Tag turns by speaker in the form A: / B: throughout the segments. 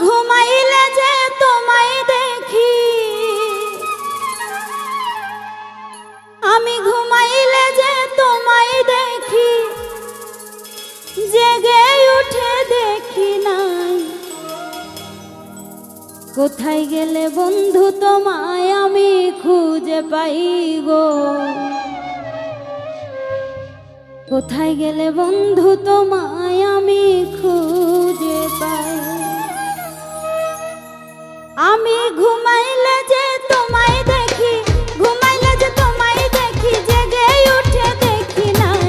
A: ঘুমাইলে যে তোমায় দেখি। আমি ঘুমাইলে যে তোমায় দেখি। জেগে উঠে দেখি নাই কোথায় গেলে বন্ধু তোমায় আমি খুঁজে পাই গো? কোথায় গেলে বন্ধু তোমায় আমি খুঁজে পাই? আমি ঘুমাইলে যে তোমায় দেখি, ঘুমাইলে যে তোমায় দেখি, জেগে উঠে দেখি নাই।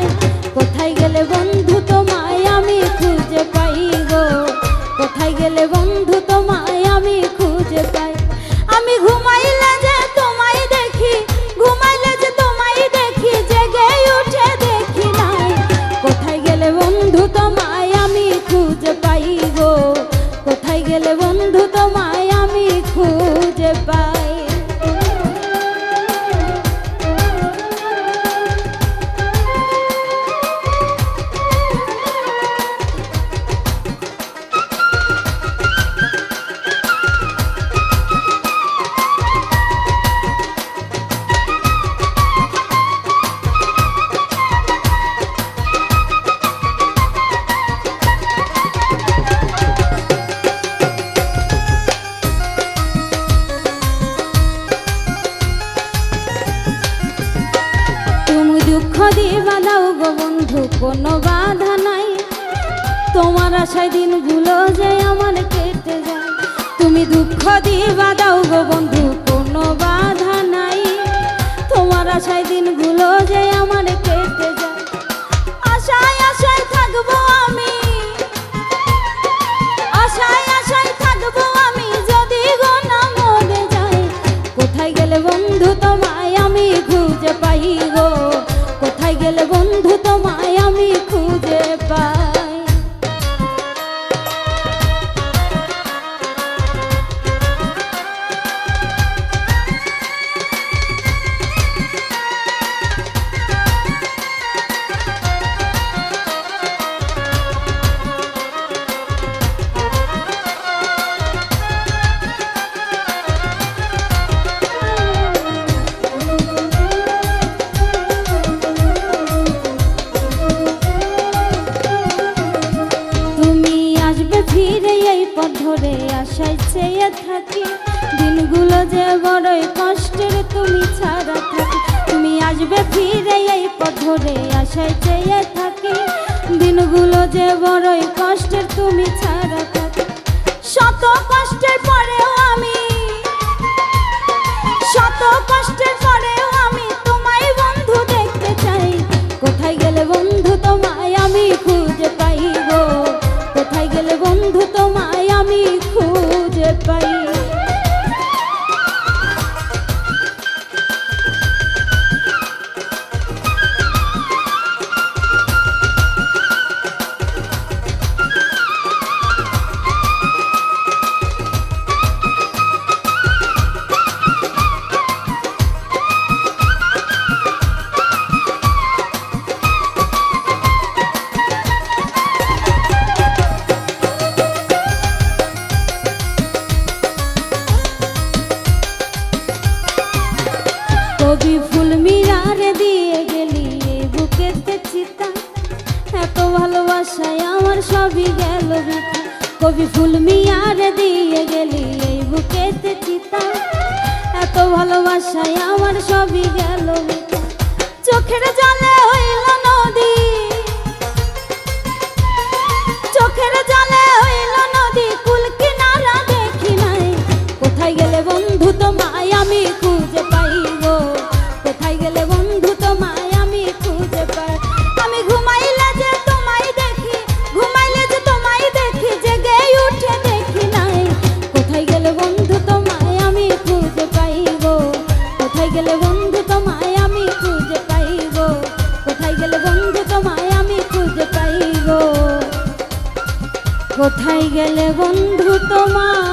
A: কোথায় গেলে বন্ধু তোমায় আমি খুঁজে পাই গো? কোথায় গেলে বন্ধু তোমায় আমি খুঁজে পাই? আমি ঘুমাইলে যে তোমায় দেখি, ঘুমাইলে যে তোমায় দেখি, জেগে উঠে দেখি নাই। কোথায় গেলে বন্ধু তোমায় আমি খুঁজে পাই গো? কোথায় গেলে বন্ধু কোনো বাধা নাই। তোমার আশায় দিনগুলো যে আমার কেটে যায়। তুমি দুঃখ দিবা, দাও গো বন্ধু পথ ধরে আশায় চেয়ে থাকি। দিনগুলো যে বড়ই কষ্টের, তুমি ছাড়া থাকি। তুমি আসবে ফিরে এই পথ ধরে আশায় চেয়ে থাকি। দিনগুলো যে বড়ই কষ্টের, তুমি ছাড়া থাকি। শত কষ্টের পরেও কবি ফুল মিরারে দিয়ে গেলি বুকেতে চিতা। এত ভালোবাসায় আমার সবই গেল বৃথা কবি ফুল মিয়ারে দিয়ে গেলি এই বুকেতে চিতা। এত ভালোবাসায় আমার সবই গেল বৃথা চোখের জলে হইল নদী। চোখের জলে হইল নদী। কুল কিনারা দেখি নাই। কোথায় গেলে বন্ধু তোমায় আমি গেলে বন্ধু তোমার।